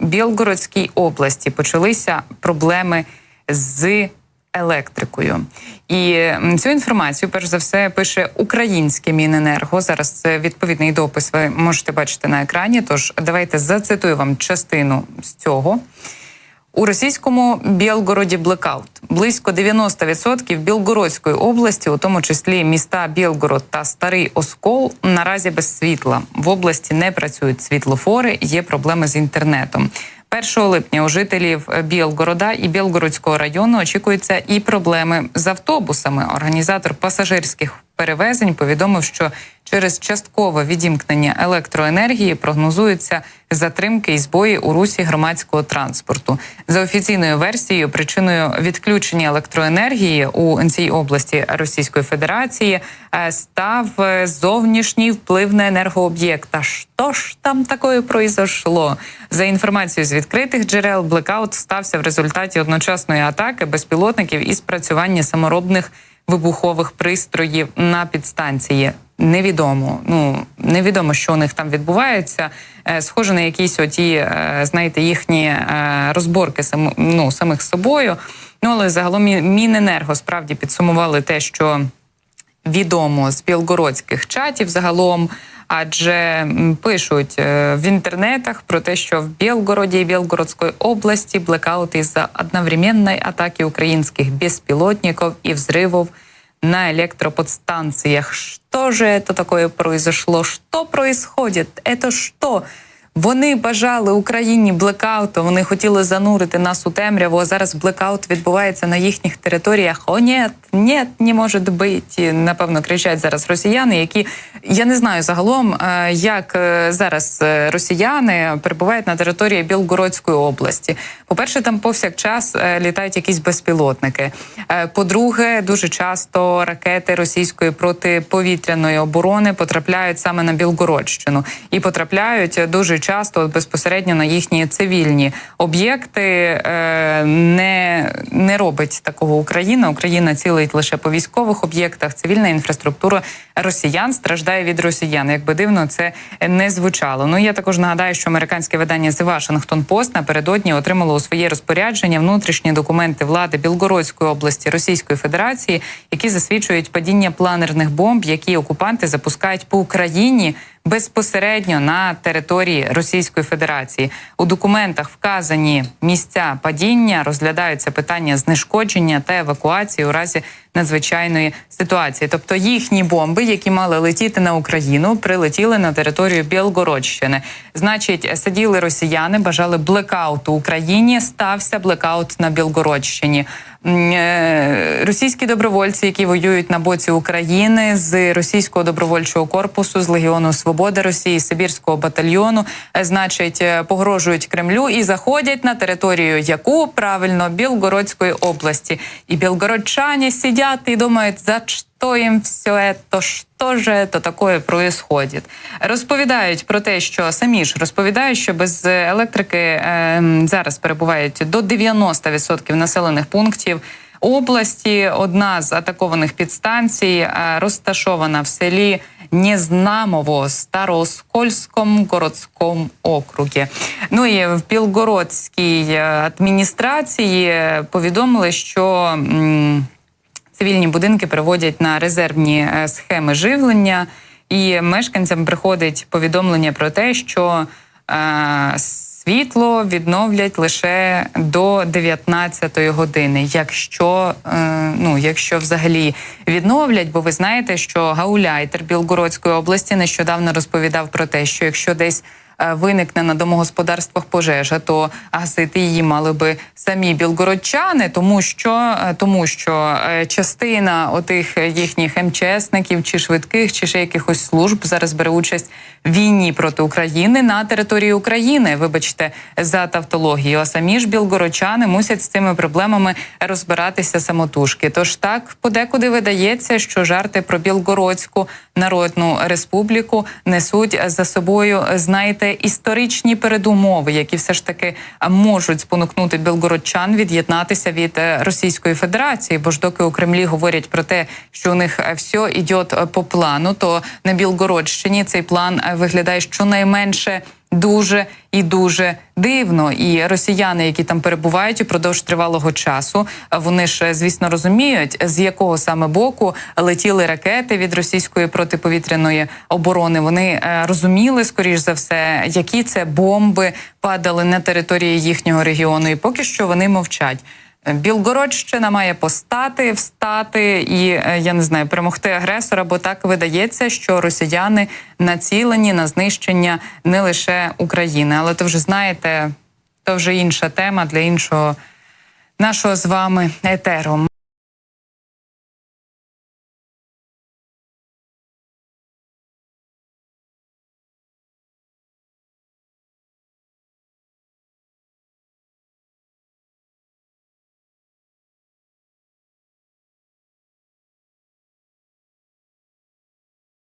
Білгородській області почалися проблеми з електрикою. І цю інформацію, перш за все, пише українське Міненерго. Зараз це відповідний допис. Ви можете бачити на екрані. Тож давайте зацитую вам частину з цього. У російському Білгороді блекаут. Близько 90% Білгородської області, у тому числі міста Білгород та Старий Оскол, наразі без світла. В області не працюють світлофори, є проблеми з інтернетом. 1 липня у жителів Білгорода і Білгородського району очікуються і проблеми з автобусами. Організатор пасажирських перевезень повідомив, що через часткове відімкнення електроенергії прогнозуються затримки і збої у русі громадського транспорту. За офіційною версією, причиною відключення електроенергії у цій області Російської Федерації е, став е, зовнішній вплив на енергооб'єкт. А що ж там такое произошло? За інформацією з відкритих джерел, блекаут стався в результаті одночасної атаки безпілотників і спрацювання саморобних вибухових пристроїв на підстанції. Невідомо. Ну невідомо, що у них там відбувається. Е, Схоже на якісь оті, е, знаєте, їхні е, розборки ну, самих з собою. Ну але загалом Міненерго справді підсумували те, що відомо з білгородських чатів загалом. Адже пишуть в інтернетах про те, що в Білгороді і Білгородської області блекаут із-за одновременної атаки українських безпілотників і взривів на электроподстанциях. Что же это такое произошло? Что происходит? Это что? Вони бажали Україні блекауту. Вони хотіли занурити нас у темряву. А зараз блекаут відбувається на їхніх територіях. О, ні, ні, не може бути. Напевно, кричать зараз росіяни, які я не знаю загалом, е, як е, зараз е, росіяни перебувають на території Білгородської області. По-перше, там повсякчас літають якісь безпілотники. По-друге, дуже часто ракети російської протиповітряної оборони потрапляють саме на Білгородщину і потрапляють дуже часто безпосередньо на їхні цивільні об'єкти. Е, Не, не робить такого Україна. Україна цілить лише по військових об'єктах. Цивільна інфраструктура росіян страждає від росіян. Якби дивно це не звучало. Ну я також нагадаю, що американське видання The Washington Post напередодні отримало у своє розпорядження внутрішні документи влади Білгородської області Російської Федерації, які засвідчують падіння планерних бомб, які окупанти запускають по Україні безпосередньо на території Російської Федерації. У документах вказані місця падіння, розглядаються питання знешкодження та евакуації у разі надзвичайної ситуації. Тобто їхні бомби, які мали летіти на Україну, прилетіли на територію Білгородщини. Значить, сиділи росіяни, бажали блекауту Україні. Стався блекаут на Білгородщині. Е, Російські добровольці, які воюють на боці України з російського добровольчого корпусу, з Легіону Свободи Росії, Сибірського батальйону, е, значить, е, погрожують Кремлю і заходять на територію яку правильно Білгородської області. І білгородчані сидять і думають, за що їм все это, що же это такое происходит. Розповідають про те, що самі ж розповідають, що без електрики е, зараз перебувають до 90% населених пунктів. Області одна з атакованих підстанцій е, розташована в селі Незнамово Старооскольському городському округі. Ну і в Білгородській е, адміністрації повідомили, що м, цивільні будинки переводять на резервні е, схеми живлення, і мешканцям приходить повідомлення про те, що е, світло відновлять лише до 19-ї години, якщо е, ну якщо взагалі відновлять, бо ви знаєте, що гауляйтер Білгородської області нещодавно розповідав про те, що якщо десь виникне на домогосподарствах пожежа, то гасити її мали би самі білгородчани, тому що е, тому що е, частина отих їхніх МЧСників чи швидких, чи ще якихось служб зараз бере участь в війні проти України на території України. Вибачте за тавтологію. А самі ж білгородчани мусять з цими проблемами розбиратися самотужки. Тож так подекуди видається, що жарти про Білгородську народну республіку несуть за собою, знаєте, історичні передумови, які все ж таки можуть спонукнути білгородчан від'єднатися від е, Російської Федерації. Бо ж доки у Кремлі говорять про те, що у них е, все йде по плану, то на Білгородщині цей план е, виглядає щонайменше дуже і дуже дивно. І росіяни, які там перебувають упродовж тривалого часу, вони ж звісно розуміють, з якого саме боку летіли ракети від російської протиповітряної оборони. Вони е, розуміли, скоріш за все, які це бомби падали на території їхнього регіону, і поки що вони мовчать. Білгородщина має постати, встати і е, я не знаю, перемогти агресора, бо так видається, що росіяни націлені на знищення не лише України, але то вже знаєте, то вже інша тема для іншого нашого з вами етеру.